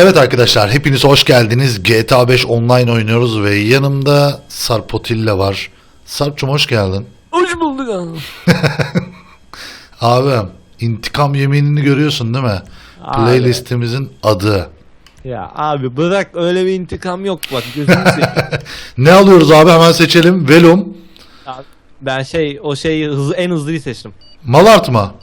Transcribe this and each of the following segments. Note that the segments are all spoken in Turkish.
Evet arkadaşlar hepiniz hoş geldiniz. GTA 5 online oynuyoruz ve yanımda Sarp Otilla var. Sarp'cum hoş geldin. Hoş bulduk abi. Abim intikam yeminini görüyorsun değil mi? Abi. Playlistimizin adı. Ya abi bırak öyle bir intikam yok bak gözünü seveyim. Ne alıyoruz abi hemen seçelim. Velum. Ya Ben şey o şeyi hızlı, en hızlıyı seçtim. Malart mı?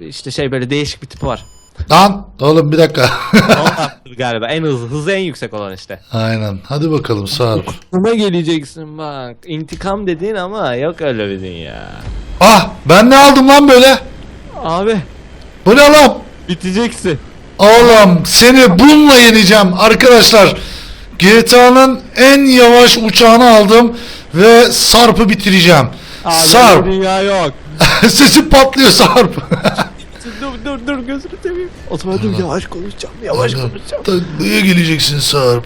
İşte şey böyle değişik bir tipi var. Lan oğlum bir dakika. Vallahi galiba en hızlı hızı en yüksek olan işte. Aynen hadi bakalım Sarp. Buna geleceksin bak. İntikam dediğin ama yok öyle bir dünya. Ah ben ne aldım lan böyle? Abi Bu ne lan? biteceksin. Oğlum seni bununla yeneceğim arkadaşlar. GTA'nın en yavaş uçağını aldım ve Sarp'ı bitireceğim. Abi Sarp. dünya yok. Sesi patlıyor Sarp. Dur dur gözünü seveyim. O zaman dur yavaş konuşacağım yavaş konuşacağım. taklaya geleceksin Sarp.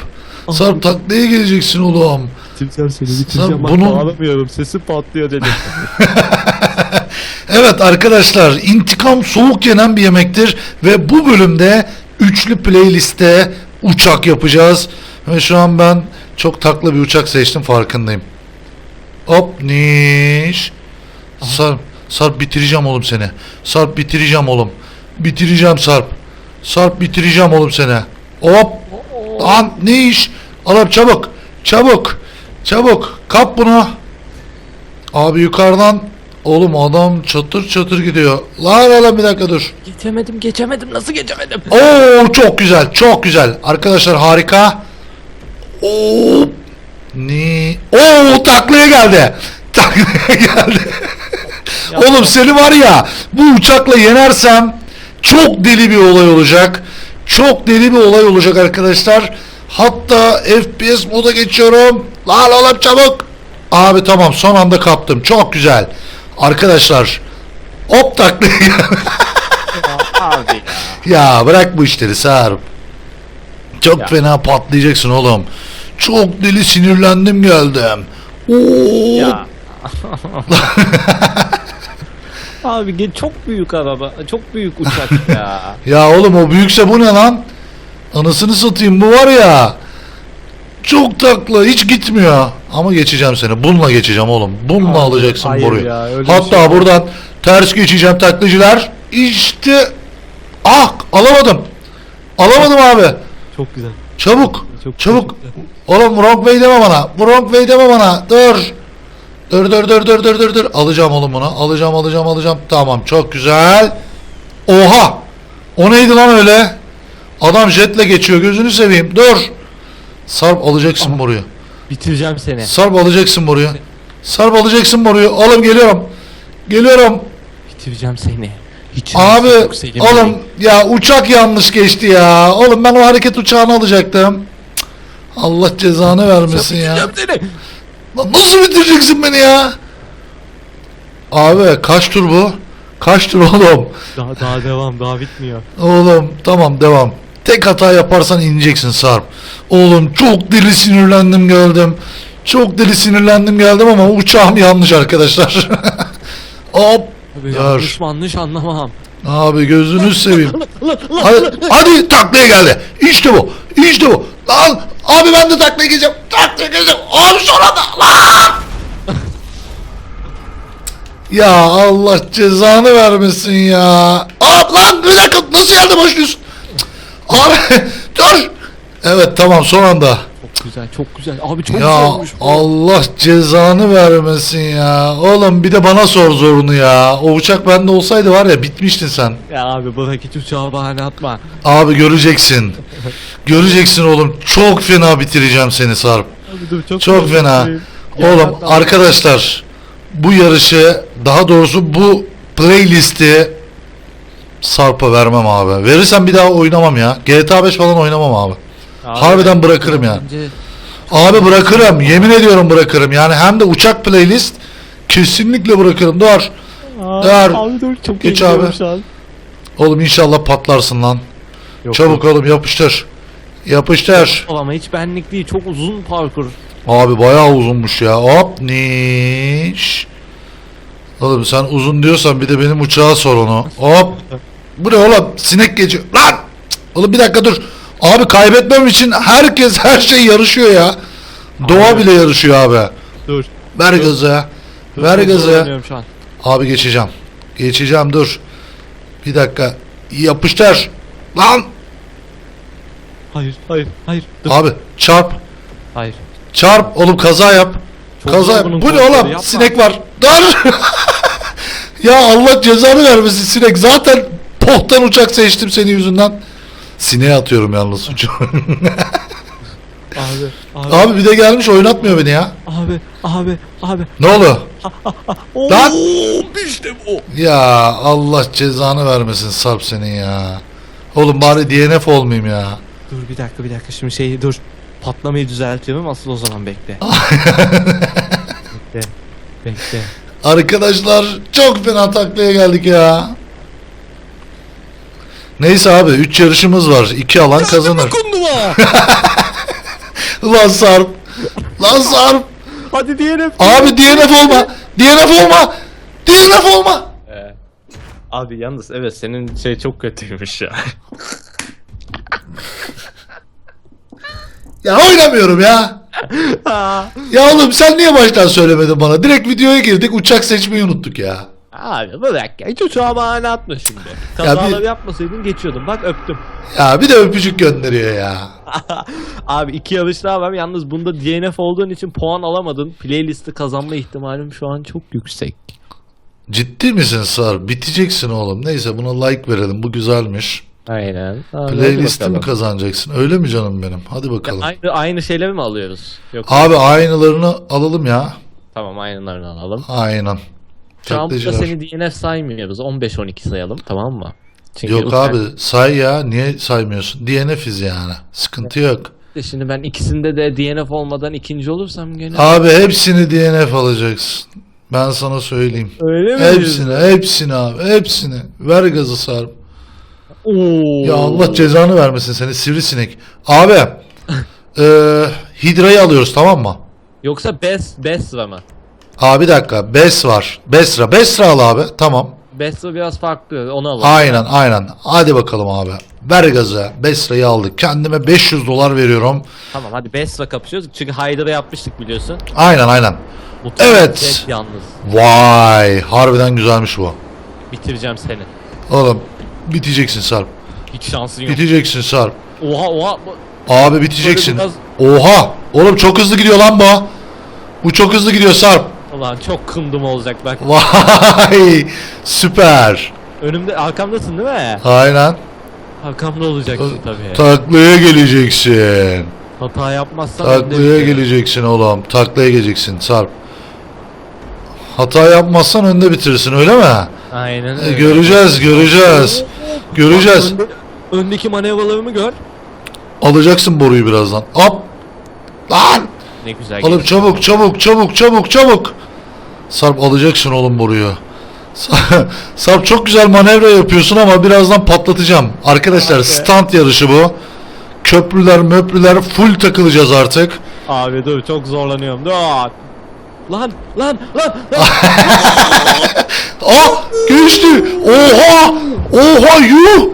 Sarp taklaya geleceksin oğlum. Bitireceğim seni bitireceğim. Bak, bunun- bağlamıyorum sesi patlıyor dedim. Evet arkadaşlar intikam soğuk yenen bir yemektir ve bu bölümde üçlü playliste uçak yapacağız. Ve şu an ben çok takla bir uçak seçtim farkındayım. Hop niş. Sarp, Sarp bitireceğim oğlum seni. Sarp bitireceğim oğlum. Bitireceğim Sarp. Sarp bitireceğim oğlum seni. Hop. Lan ne iş? Oğlum çabuk. Çabuk. Çabuk. Kap bunu. Abi yukarıdan Oğlum adam çatır çatır gidiyor. Lan oğlum bir dakika dur. geçemedim geçemedim nasıl geçemedim? Oo çok güzel çok güzel. Arkadaşlar harika. Oo. Ni. Oo taklaya geldi. Taklaya geldi. Oğlum seni var ya bu uçakla yenersem çok deli bir olay olacak. Çok deli bir olay olacak arkadaşlar. Hatta FPS moda geçiyorum. Lan oğlum çabuk. Abi tamam son anda kaptım. Çok güzel. Arkadaşlar hop geldi. abi Ya bırak bu işleri Sarp. Çok Ya. fena patlayacaksın oğlum. Çok deli sinirlendim geldim. Oo. ya. abi çok büyük araba çok büyük uçak ya. Ya oğlum o büyükse bu ne lan? Anasını satayım bu var ya. Çok takla hiç gitmiyor. Ama geçeceğim seni. Bununla geçeceğim oğlum. Bununla Abi, alacaksın hayır boruyu. ya, Hatta şey buradan ters geçeceğim taklacılar. İşte ah alamadım. Alamadım abi. çok güzel. Çabuk. Çok çabuk. güzel. Oğlum wrong way deme bana. Wrong way deme bana. Dur. Dur dur dur dur dur dur dur. Alacağım oğlum bunu. Alacağım alacağım alacağım. Tamam çok güzel. Oha. O neydi lan öyle? Adam jetle geçiyor. Gözünü seveyim. Dur. Sarp alacaksın boruyu. Bitireceğim seni. Sarp alacaksın boruyu. Sarp alacaksın boruyu. Oğlum geliyorum. Geliyorum. Bitireceğim seni. Hiç Abi oğlum ya uçak yanlış geçti ya. Oğlum ben o hareket uçağını alacaktım. Cık. Allah cezanı vermesin ya. Bitireceğim seni. Lan Nasıl bitireceksin beni ya? Abi kaç tur bu? Kaç tur oğlum? Daha daha devam daha bitmiyor. Oğlum tamam devam. Tek hata yaparsan ineceksin Sarp. Oğlum çok deli sinirlendim geldim. Çok deli sinirlendim geldim ama uçağım yanlış arkadaşlar. Hop. Abi yanlış yanlış anlamam. Abi gözünü seveyim. hadi, hadi taklaya geldi. İşte bu. İşte bu. Lan abi ben de taklaya gireceğim. Taklaya gireceğim. Abi sonra da. Lan. ya Allah cezanı vermesin ya. Abi lan bir dakika nasıl yerde başlıyorsun? Abi dur. Evet tamam son anda. Çok güzel çok güzel. Abi çok Ya zormuş bu. Allah cezanı vermesin ya. Oğlum bir de bana sor zorunu ya. O uçak bende olsaydı var ya bitmiştin sen. Ya abi bırak hiç uçağa bahane atma. Abi göreceksin. göreceksin oğlum. Çok fena bitireceğim seni Sarp. Abi dur çok Çok fena. Oğlum arkadaşlar bu yarışı daha doğrusu bu playlisti Sarp'a vermem abi. Verirsem bir daha oynamam ya. GTA 5 falan oynamam abi. Harbiden bırakırım ya. Bence Abi bırakırım. Yemin ediyorum bırakırım. Yani hem de uçak playlist kesinlikle bırakırım. Dur. Aa, Dur. Abi dur çok Geç abi. Oğlum inşallah patlarsın lan. Yok, Çabuk yok. oğlum yapıştır. Yapıştır. Ama hiç benlik değil çok uzun parkur. Abi bayağı uzunmuş ya. Hop niş. Oğlum sen uzun diyorsan bir de benim uçağa sor onu. Hop. Bu ne oğlum? Sinek geçiyor. Lan! Oğlum bir dakika dur. Abi kaybetmem için herkes her şey yarışıyor ya. Doğa Abi. bile yarışıyor abi. Dur. Ver gazı. dur, Ver gazı. şu an. Abi geçeceğim. Geçeceğim dur. Bir dakika. Yapıştır. Lan. Hayır hayır hayır. Dur. Abi çarp. Hayır. Çarp. Oğlum kaza yap. Çok kaza yap. Bu ne oğlum? yapma. Sinek var. Dur. ya Allah cezanı vermesin sinek. Zaten pohtan uçak seçtim senin yüzünden. Sineğe atıyorum yalnız suçu. Abi. Abi. Abi bir de gelmiş oynatmıyor beni ya. Abi. Abi. Abi. Ne oldu? Oo, Lan! işte bu. Ya Allah cezanı vermesin Sarp senin ya. Oğlum bari DNF olmayayım ya. Dur bir dakika bir dakika şimdi şeyi dur. Patlamayı düzeltiyorum asıl o zaman bekle. bekle. Bekle. Arkadaşlar çok fena taklaya geldik ya. Neyse abi 3 yarışımız var. 2 alan kazanır. Dokundum ha. Lan Sarp. Lan Sarp. Hadi diyelim. Abi DNF olma. DNF olma. DNF olma. Ee, abi yalnız evet senin şey çok kötüymüş ya. Ya oynamıyorum ya. Ya oğlum sen niye baştan söylemedin bana? Direkt videoya girdik uçak seçmeyi unuttuk ya. Abi bırak ya. Hiç uçağa bahane atma şimdi. Ya Kazaları bir- yapmasaydın geçiyordum. Bak öptüm. Ya bir de öpücük gönderiyor ya. abi iki yarış daha var. Yalnız bunda DNF olduğun için puan alamadın. Playlisti kazanma ihtimalim şu an çok yüksek. Ciddi misin Sarp? Biteceksin oğlum. Neyse buna like verelim. Bu güzelmiş. Aynen. Abi, Playlist'i mi kazanacaksın? Öyle mi canım benim? Hadi bakalım. Aynı, aynı şeyleri mi alıyoruz? Yok. Abi aynılarını alalım ya. Tamam aynılarını alalım. Aynen. Şu an burada seni DNF saymıyoruz. 15-12 sayalım tamam mı? Çünkü Yok abi say ya. Niye saymıyorsun? DNF'iz yani. Sıkıntı yok. Şimdi ben ikisinde de DNF olmadan ikinci olursam gene. Abi hepsini DNF alacaksın. Ben sana söyleyeyim. Öyle mi? Hepsini, hepsini abi. Hepsini. Ver gazı Sarp. Oo. Ya Allah cezanı vermesin seni sivrisinek. Abi. eee Hidra'yı alıyoruz tamam mı? Yoksa Best Besra mı? Abi bir dakika. Bes var. Besra. Besra al abi. Tamam. Besra biraz farklı. Onu alalım. Aynen aynen. Hadi bakalım abi. Ver gazı. Besra'yı aldık. Kendime 500 dolar veriyorum. Tamam hadi Besra kapışıyoruz. Çünkü Hyder'ı yapmıştık biliyorsun. Aynen aynen. Bu Evet. yalnız. Vay. Harbiden güzelmiş bu. Bitireceğim seni. Oğlum biteceksin Sarp. Hiç şansın yok. Biteceksin Sarp. Oha oha. Abi biteceksin. Böyle Oha. Oğlum çok hızlı gidiyor lan bu. Bu çok hızlı gidiyor Sarp. Ulan çok kındım olacak bak. Vay. Süper. Önümde arkamdasın değil mi? Aynen. Arkamda olacaksın tabii. Taklaya geleceksin. Hata yapmazsan Taklaya geleceksin oğlum. Taklaya geleceksin Sarp. Hata yapmazsan önde bitirirsin öyle mi? Aynen E, öyle. göreceğiz, göreceğiz. Göreceğiz. Önde- öndeki manevralarımı gör. Alacaksın boruyu birazdan. Hop. Lan. Ne güzel. Gelişti. çabuk, çabuk, çabuk, çabuk, çabuk. Sarp alacaksın oğlum boruyu. Sarp çok güzel manevra yapıyorsun ama birazdan patlatacağım. Arkadaşlar Abi. stand yarışı bu. Köprüler, möprüler full takılacağız artık. Abi dur çok zorlanıyorum. Dur. Lan lan lan. Ah geçti. Oha. Oha yuh.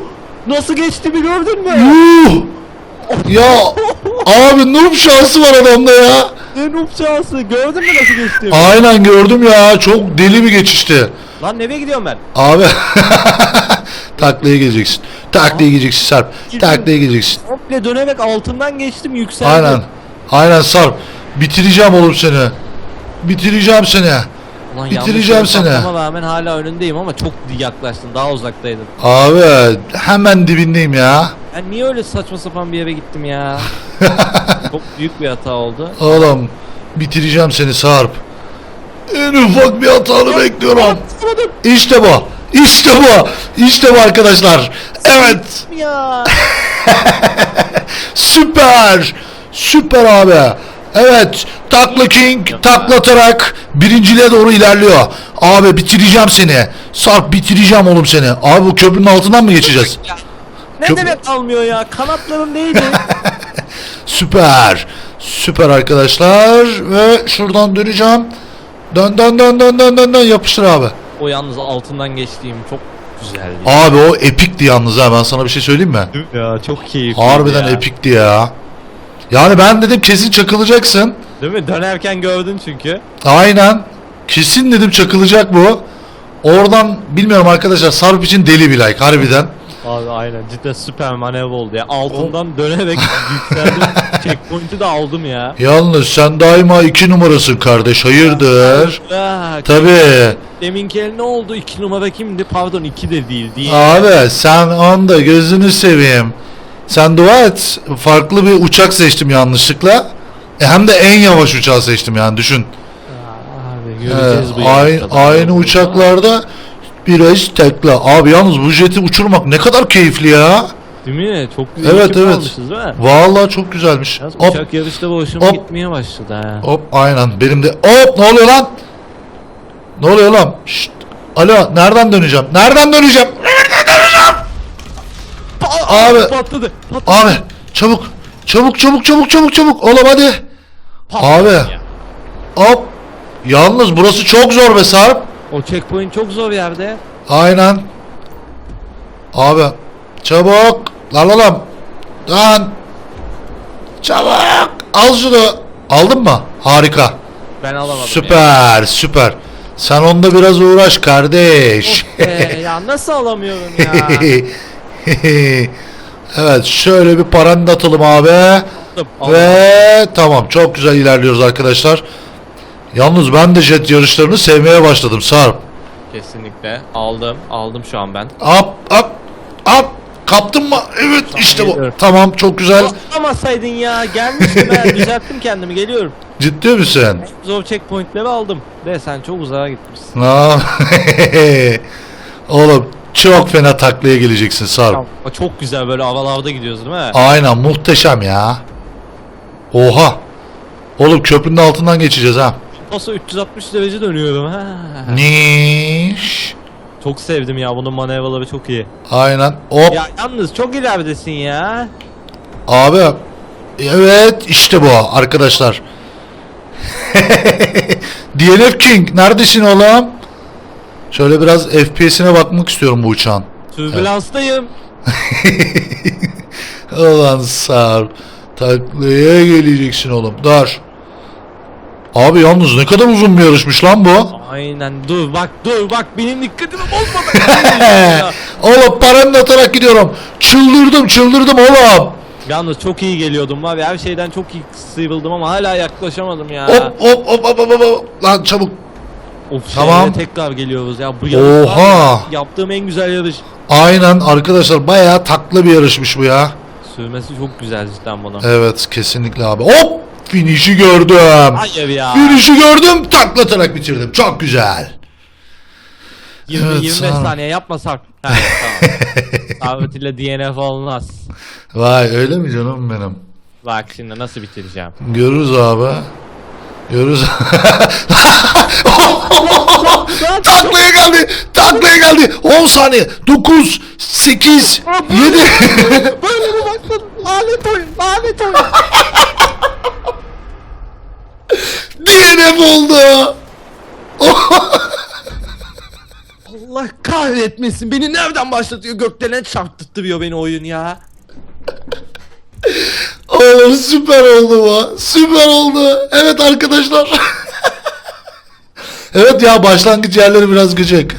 Nasıl geçti bir gördün mü? Yuh. Ya abi noob şansı var adamda ya. Noob şansı. Gördün mü nasıl geçti? Aynen gördüm ya. Çok deli bir geçişti. Lan nereye gidiyorum ben? Abi taklaya geleceksin. Taklaya geleceksin Sarp. Taklaya geleceksin. Komple dönerek altından geçtim yükseldim. Aynen. Aynen Sarp. Bitireceğim oğlum seni. Bitireceğim seni. Ulan Bitireceğim seni. patlama rağmen hala önündeyim ama çok yaklaştın. Daha uzaktaydın. Abi hemen dibindeyim ya. Ben niye öyle saçma sapan bir yere gittim ya? çok büyük bir hata oldu. Oğlum bitireceğim seni Sarp. En ufak bir hatanı bekliyorum. İşte bu. İşte bu. İşte bu arkadaşlar. Evet. ya. Süper. Süper abi. Evet. Takla King taklatarak birinciliğe doğru ilerliyor. Abi bitireceğim seni. Sarp bitireceğim oğlum seni. Abi bu köprünün altından mı geçeceğiz? Ne Çok- demek almıyor ya? Kanatlarım değdi. Süper. Süper arkadaşlar. Ve şuradan döneceğim. Dön dön dön dön dön dön dön yapıştır abi. o yalnız altından geçtiğim çok güzeldi. Abi o epikti yalnız ha ben sana bir şey söyleyeyim mi? Ya çok keyifli. Harbiden ya. epikti ya. Yani ben dedim kesin çakılacaksın. Değil mi? Dönerken gördün çünkü. Aynen. Kesin dedim çakılacak bu. Oradan bilmiyorum arkadaşlar Sarp için deli bir like harbiden. Abi aynen cidden süper manevra oldu ya. Altından dönerek yükseldim. Checkpoint'i de aldım ya. Yalnız sen daima iki numarasın kardeş hayırdır? Tabi. Deminki el ne oldu? 2 numara kimdi? Pardon 2 de değil. değil. Abi sen onda gözünü seveyim. Sen dua et. Farklı bir uçak seçtim yanlışlıkla. E, hem de en yavaş uçağı seçtim yani düşün. Abi göreceğiz bu ay- yarış kadar. aynı uçaklarda biraz tekla. Abi yalnız bu jeti uçurmak ne kadar keyifli ya. Değil mi? Çok güzel Evet, evet. almışız değil mi? Vallahi çok güzelmiş. Yalnız Hop uçak yarışta hoşuma Hop. gitmeye başladı ha. hop aynen benim de. Hop ne oluyor lan? Ne oluyor lan? Şşt. Alo nereden döneceğim? Nereden döneceğim? Pa- Abi. Patladı. Patladı. Abi çabuk çabuk çabuk çabuk çabuk çabuk oğlum hadi. Patladı Abi. ya. Hop. Yalnız burası çok zor be Sarp. O checkpoint çok zor yerde. Aynen. Abi çabuk. Lan oğlum. Lan. Çabuk. Al şunu. Aldın mı? Harika. Ben alamadım ya. Süper süper. Sen onda biraz uğraş kardeş. Of be, ya nasıl alamıyorum ya? evet şöyle bir paranda atalım abi. Aldım, aldım. Ve tamam çok güzel ilerliyoruz arkadaşlar. Yalnız ben de jet yarışlarını sevmeye başladım Sarp. Kesinlikle. Aldım. Aldım şu an ben. Hop hop hop. Kaptın mı? Evet işte bu. geliyorum. Tamam çok güzel. Alamasaydın ya. Gelmiştim ben. Düzelttim kendimi. Geliyorum. Ciddi misin? Zor checkpointleri aldım. De sen çok uzağa gitmişsin. Ha. Oğlum çok fena taklaya geleceksin Sarp. Tamam. Çok güzel böyle havalarda gidiyoruz değil mi? Aynen muhteşem ya. Oha. Oğlum köprünün altından geçeceğiz ha. Nasıl 360 derece dönüyorum ha. Niş. Çok sevdim ya bunun manevraları çok iyi. Aynen. Hop. Ya yalnız çok ileridesin ya. Abi. Evet işte bu arkadaşlar. DNF King neredesin oğlum? Şöyle biraz FPS'ine bakmak istiyorum bu uçağın. Türbülanstayım. Ulan Sarp. Taklaya geleceksin oğlum. Dur. Abi yalnız ne kadar uzun bir yarışmış lan bu. Aynen dur bak dur bak benim dikkatimi bozma. Ya. oğlum paranı atarak gidiyorum. Çıldırdım çıldırdım oğlum. Yalnız çok iyi geliyordum ya, her şeyden çok iyi sıyrıldım ama hala yaklaşamadım ya. Hop hop hop hop hop hop. Lan çabuk. Of Tamam. tekrar geliyoruz ya bu yarış var Oha. ya, yaptığım en güzel yarış. Aynen arkadaşlar bayağı taklı bir yarışmış bu ya. Sürmesi çok güzel cidden bunu. Evet kesinlikle abi. Hop finişi gördüm. Hayır ya. Finişi gördüm taklatarak bitirdim. Çok güzel. 20 Evet, 25 sağ ol. saniye yapmasak. Ha, tamam. Ahmet ile DNF olmaz. Vay öyle mi canım benim? Bak şimdi nasıl bitireceğim. Görürüz abi. Görürüz. taklaya geldi. Taklaya geldi. 10 saniye. 9 8 7 Böyle mi baktın? Lanet oyun, lanet oyun. DNF oldu. Allah kahretmesin. Beni nereden başlatıyor? Gökdelene çarptırtıyor beni oyun ya. Oğlum süper oldu bu. Süper oldu. Evet arkadaşlar. evet ya başlangıç yerleri biraz gıcık.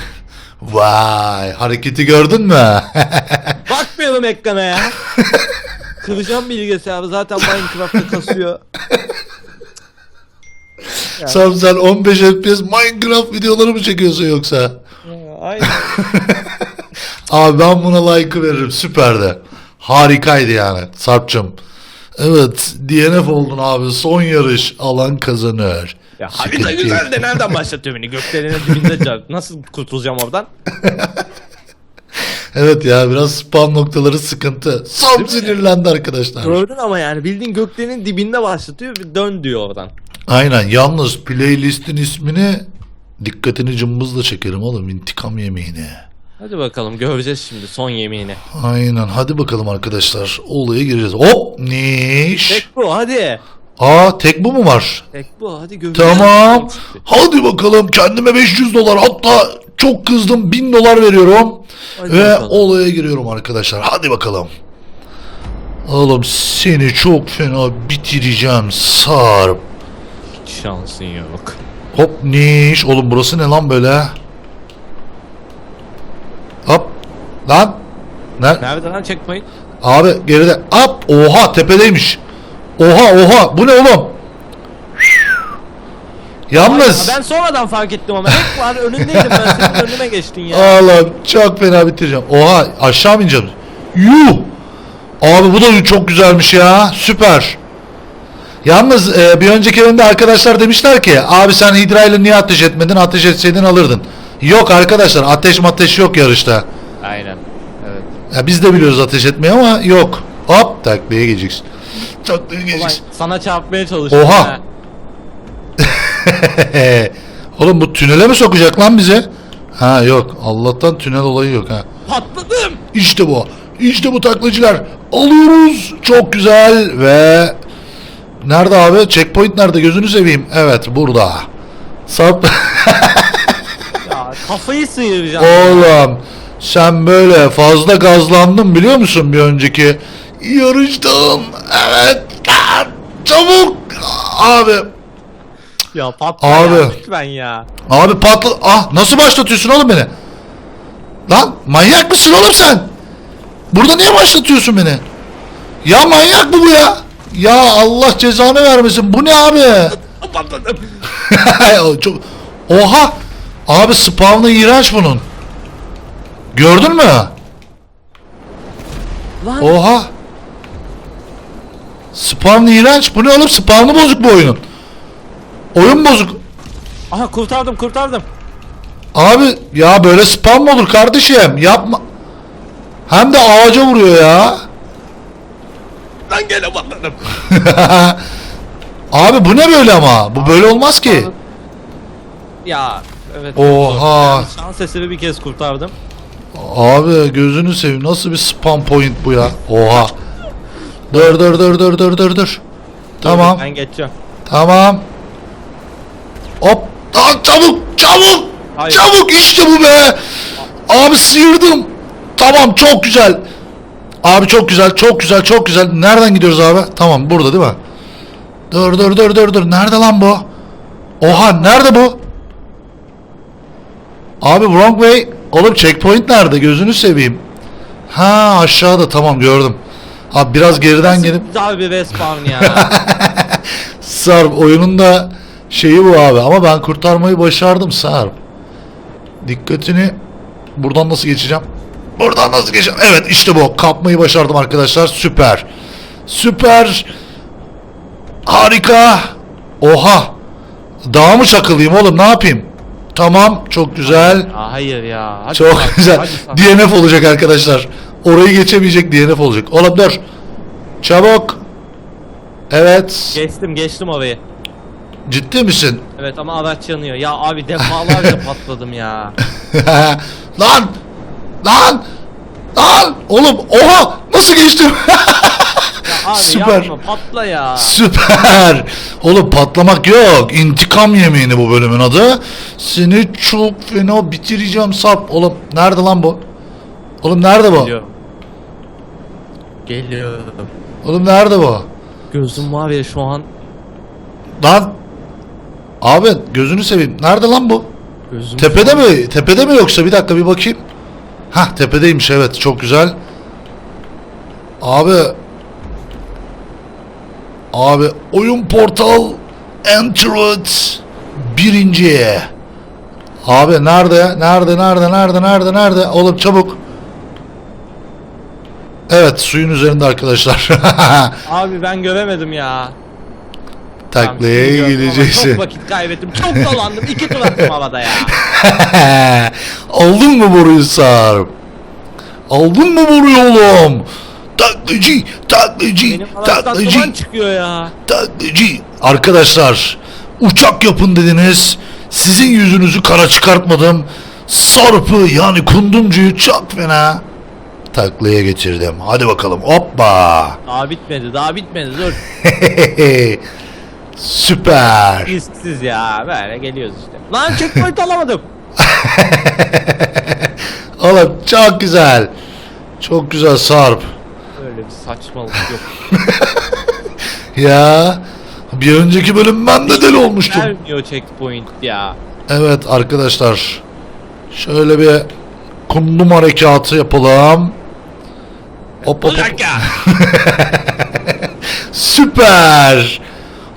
Vay hareketi gördün mü? Bakmıyorum ekrana ya. Kıracağım bilgisayarı zaten Minecraft'ta kasıyor. Sam sen 15 FPS Minecraft videoları mı çekiyorsun yoksa? Aynen. Abi ben buna like veririm süperdi. Harikaydı yani Sarp'cım. Evet DNF oldun abi son yarış alan kazanır. Ya harita güzel de nereden başlatıyor beni? Gökdelenin dibinde. Nasıl kurtulacağım oradan? Evet ya biraz spam noktaları sıkıntı. Sam sinirlendi arkadaşlar. Gördün ama yani bildiğin gökdelenin dibinde başlatıyor bir dön diyor oradan. Aynen yalnız playlistin ismini dikkatini cımbızla çekerim oğlum intikam yemeğini. Hadi bakalım göreceğiz şimdi son yemeğini. Aynen hadi bakalım arkadaşlar olaya gireceğiz. Hop niş. Tek bu hadi. Aa tek bu mu var? Tek bu hadi göreceğiz. Tamam. Hadi bakalım kendime 500 dolar hatta çok kızdım. 1000 dolar veriyorum. Hadi Ve bakalım. olaya giriyorum arkadaşlar. Hadi bakalım. Oğlum seni çok fena bitireceğim Sarp. Hiç şansın yok. Hop niş. Oğlum burası ne lan böyle? Hop. Lan. Ne? Nerede lan checkpoint? Abi geride. Hop. Oha tepedeymiş. Oha oha. Bu ne oğlum? Yalnız. Ay, ben sonradan fark ettim ama hep var önündeydim ben senin önüme geçtin ya. Oğlum çok fena bitireceğim. Oha aşağı mı ineceğim? Yuh. Abi bu da çok güzelmiş ya. Süper. Yalnız e, bir önceki bölümde arkadaşlar demişler ki abi sen Hidra ile niye ateş etmedin? Ateş etseydin alırdın. Yok arkadaşlar ateş ateş yok yarışta. Ya biz de biliyoruz ateş etmeyi ama yok. Hop taklaya geleceksin. Taklaya Ulan geleceksin. sana çarpmaya çalıştım. Oha! ha. Oğlum bu tünele mi sokacak lan bizi? Ha yok. Allah'tan tünel olayı yok ha. Patladım. İşte bu. İşte bu taklacılar. Alıyoruz. Çok güzel ve nerede abi? Checkpoint nerede? Gözünü seveyim. Evet burada. Sap. Ya kafayı sıyıracağım. Oğlum sen böyle fazla gazlandın biliyor musun bir önceki yarıştan? Evet. Çabuk. Abi. Ya patla Abi. ya lütfen ya. Abi patla... Ah nasıl başlatıyorsun oğlum beni? Lan manyak mısın oğlum sen? Burada niye başlatıyorsun beni? Ya manyak mı bu ya? Ya Allah cezanı vermesin. Bu ne abi? Patladım. Çok... Oha! Abi spawn'ı iğrenç bunun. Gördün mü? Lan Oha! Spawn iğrenç. Bu ne oğlum? Spawn'ı bozuk bu oyunun. Oyun bozuk. aha kurtardım kurtardım. Abi ya böyle spam mı olur kardeşim? Yapma. Hem de ağaca vuruyor ya. Lan gene patladım. Abi bu ne böyle ama? Bu böyle olmaz ki. Ya evet. Oha. şans eseri bir kez kurtardım. Abi gözünü seveyim. Nasıl bir spam point bu ya? Oha. Dur dur dur dur dur dur dur. Tamam. Ben geçeceğim. Tamam. Hop. Lan çabuk çabuk. Hayır. Çabuk işte bu be. Abi sıyırdım. Tamam çok güzel. Abi çok güzel çok güzel çok güzel. Nereden gidiyoruz abi? Tamam burada değil mi? Dur dur dur dur dur. Nerede lan bu? Oha nerede bu? Abi wrong way. Oğlum checkpoint nerede? Gözünü seveyim. Ha aşağıda tamam gördüm. Abi biraz geriden gelip Güzel bir respawn ya. Sarp oyunun da şeyi bu abi ama ben kurtarmayı başardım Sarp. Dikkatini buradan nasıl geçeceğim? Buradan nasıl geçeceğim? Evet işte bu. Kapmayı başardım arkadaşlar. Süper. Süper. Harika. Oha. Dağa mı çakılayım oğlum ne yapayım? Tamam çok güzel. Aa, hayır ya. Hadi Çok Sarp, güzel. hadi. DNF olacak arkadaşlar. Orayı geçemeyecek DNF olacak. Oğlum dur. Çabuk. Evet. Geçtim geçtim orayı. Ciddi misin? Evet ama araç yanıyor. Ya abi defalarca patladım ya. lan! Lan! Lan! Oğlum oha! Nasıl geçtim? Abi Süper. yapma patla ya. Süper! Oğlum patlamak yok. İntikam yemeğini bu bölümün adı. Seni çok fena bitireceğim sap. Oğlum nerede lan bu? Oğlum nerede bu? Geliyor. Geliyor. Oğlum nerede bu? Gözüm var ya şu an. Lan! Abi gözünü seveyim. Nerede lan bu? Gözüm Tepede mi? Tepede mi yoksa? Bir dakika bir bakayım. Hah tepedeymiş evet çok güzel. Abi Abi oyun portal Entered birinci. Abi nerede? Nerede? Nerede? Nerede? Nerede? Nerede? Oğlum çabuk. Evet suyun üzerinde arkadaşlar. Abi ben göremedim ya. Taklaya Tamam, şimdi gördüm ama gideceksin. Çok vakit kaybettim. Çok dolandım. İki tur attım havada ya. Aldın mı boruyu Sarp? Aldın mı boruyu oğlum? Taklacı, taklacı, Benim taklacı, çıkıyor ya. taklacı. Arkadaşlar, uçak yapın dediniz. Sizin yüzünüzü kara çıkartmadım. Sarp'ı yani kundumcuyu çok fena taklaya getirdim. Hadi bakalım. Hoppa. Daha bitmedi. Daha bitmedi. Dur. Süper. Risksiz ya. Böyle geliyoruz işte. Lan checkpoint alamadım. Oğlum çok güzel. Çok güzel Sarp. Öyle bir saçmalık yok. Ya bir önceki bölüm ben de deli olmuştum. Vermiyor checkpoint ya. Evet arkadaşlar. Şöyle bir kundum harekatı yapalım. Hop hop hop. Süper.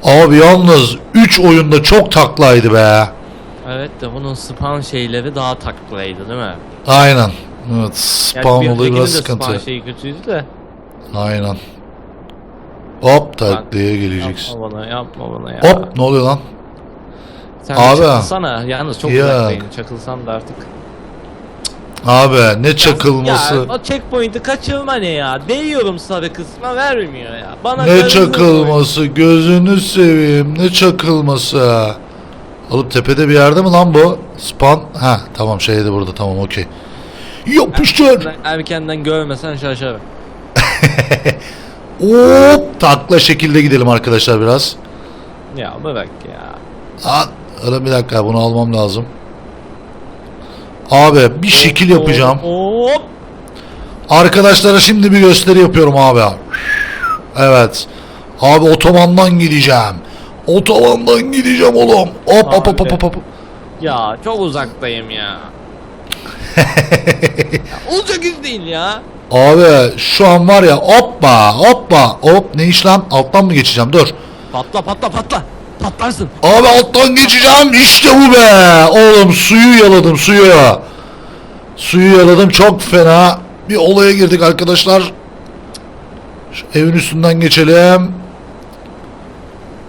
Abi yalnız 3 oyunda çok taklaydı be. Evet de bunun spawn şeyleri daha taklaydı değil mi? Aynen. Evet spawn bir olayı biraz sıkıntı. spawn şeyi kötüydü de. Aynen. Hop taklaya geleceksin. Yapma bana yapma bana ya. Hop ne oluyor lan? Sen Abi. çakılsana. Yalnız çok Ya. uzaktayım. Çakılsan da artık. Abi ne çakılması. Ya o checkpoint'i kaçırma ne ya? Değiyorum sarı kısma vermiyor ya. Bana Ne çakılması gözünü seveyim ne çakılması. Oğlum tepede bir yerde mi lan bu? Span. Ha tamam şeydi burada tamam okey. Yapıştır. koy. Erkenden görmesen şaşarım. Hop takla şekilde gidelim arkadaşlar biraz. Ya bırak ya. Aa, öyle bir dakika bunu almam lazım. Abi bir şekil yapacağım. Hop. Arkadaşlara şimdi bir gösteri yapıyorum abi. Evet. Abi otobandan gideceğim. Otobandan gideceğim oğlum. Hop hop hop hop. hop. Ya çok uzaktayım ya. Olacak iş değil ya. Abi şu an var ya hoppa hoppa hop ne iş lan alttan mı geçeceğim dur. Patla patla patla. Patlarsın. Abi alttan geçeceğim işte bu be. Oğlum suyu yaladım suyu. Suyu yaladım çok fena. Bir olaya girdik arkadaşlar. Şu evin üstünden geçelim.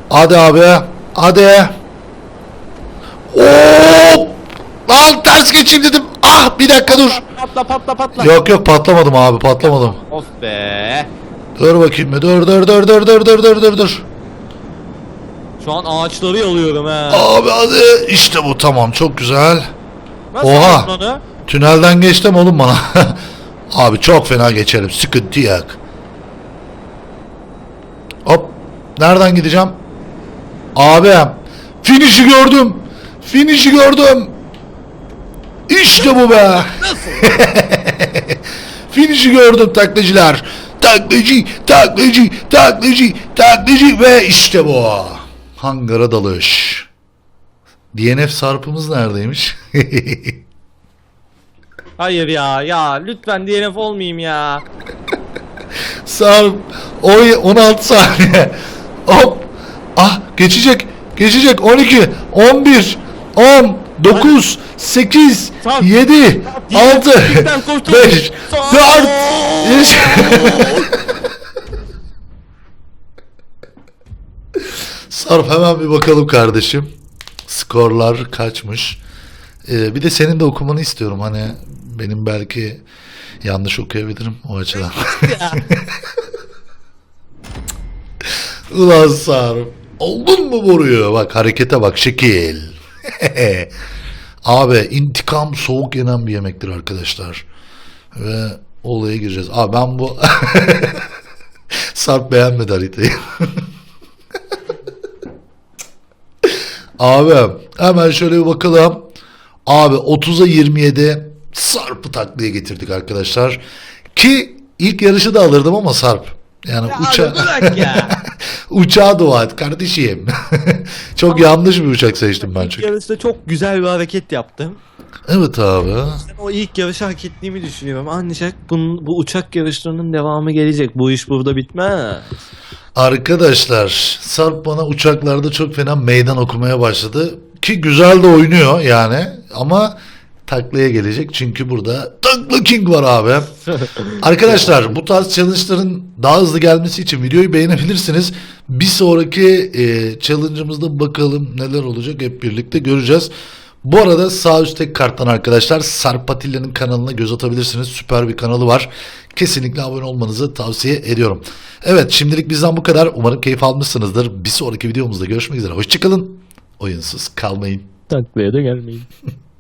Hadi abi. Hadi. Hop. Lan ters geçeyim dedim. Ah bir dakika dur. Patla patla patla. Yok yok patlamadım abi patlamadım. Of be. Dur bakayım bir dur dur dur dur dur dur dur dur dur. Şu an ağaçları yalıyorum he. Abi hadi işte bu tamam çok güzel. Nasıl Oha. onu? Tünelden geçtim oğlum bana. Abi çok fena geçerim. Sıkıntı yok. Hop. Nereden gideceğim? Abi. Finish'i gördüm. Finish'i gördüm. İşte bu be. Finish'i gördüm taklacılar. Taklacı, taklacı, taklacı, taklacı ve işte bu. Hangara dalış. DNF sarpımız neredeymiş? Hayır ya ya lütfen DNF olmayayım ya. Sarp. Oy 16 saniye. Hop. Ah geçecek. Geçecek. 12, 11, 10, 9, 8, Sarp. 7, 6, Ligden kurtul. 5, Sarp. 4, 3. Sarp hemen bir bakalım kardeşim. Skorlar kaçmış. Ee, bir de senin de okumanı istiyorum. Hani benim belki yanlış okuyabilirim o açıdan. Ulan Sarp. Oldun mu boruyu? Bak harekete bak şekil. Abi intikam soğuk yenen bir yemektir arkadaşlar. Ve olaya gireceğiz. Abi ben bu... Sarp beğenmedi haritayı. Abi hemen şöyle bir bakalım. Abi 30'a 27 Sarp'ı taklaya getirdik arkadaşlar. Ki ilk yarışı da alırdım ama Sarp. Yani Ya uça ya. Uçağa dua et kardeşim. Çok yanlış bir uçak seçtim ben çünkü. yarışta çok güzel bir hareket yaptım. Evet abi. O ilk yarışı hak ettiğimi düşünüyorum. Ancak bunun, bu uçak yarışlarının devamı gelecek. Bu iş burada bitmez. Arkadaşlar Sarp bana uçaklarda çok fena meydan okumaya başladı. Ki güzel de oynuyor yani ama taklaya gelecek çünkü burada Takla King var abi. Arkadaşlar bu tarz challenge'ların daha hızlı gelmesi için videoyu beğenebilirsiniz. Bir sonraki e, challenge'ımızda bakalım neler olacak hep birlikte göreceğiz. Bu arada sağ üstteki karttan arkadaşlar Sarp Atilla'nın kanalına göz atabilirsiniz. Süper bir kanalı var. Kesinlikle abone olmanızı tavsiye ediyorum. Evet şimdilik bizden bu kadar. Umarım keyif almışsınızdır. Bir sonraki videomuzda görüşmek üzere. Hoşçakalın. Oyunsuz kalmayın. Taklaya da gelmeyin.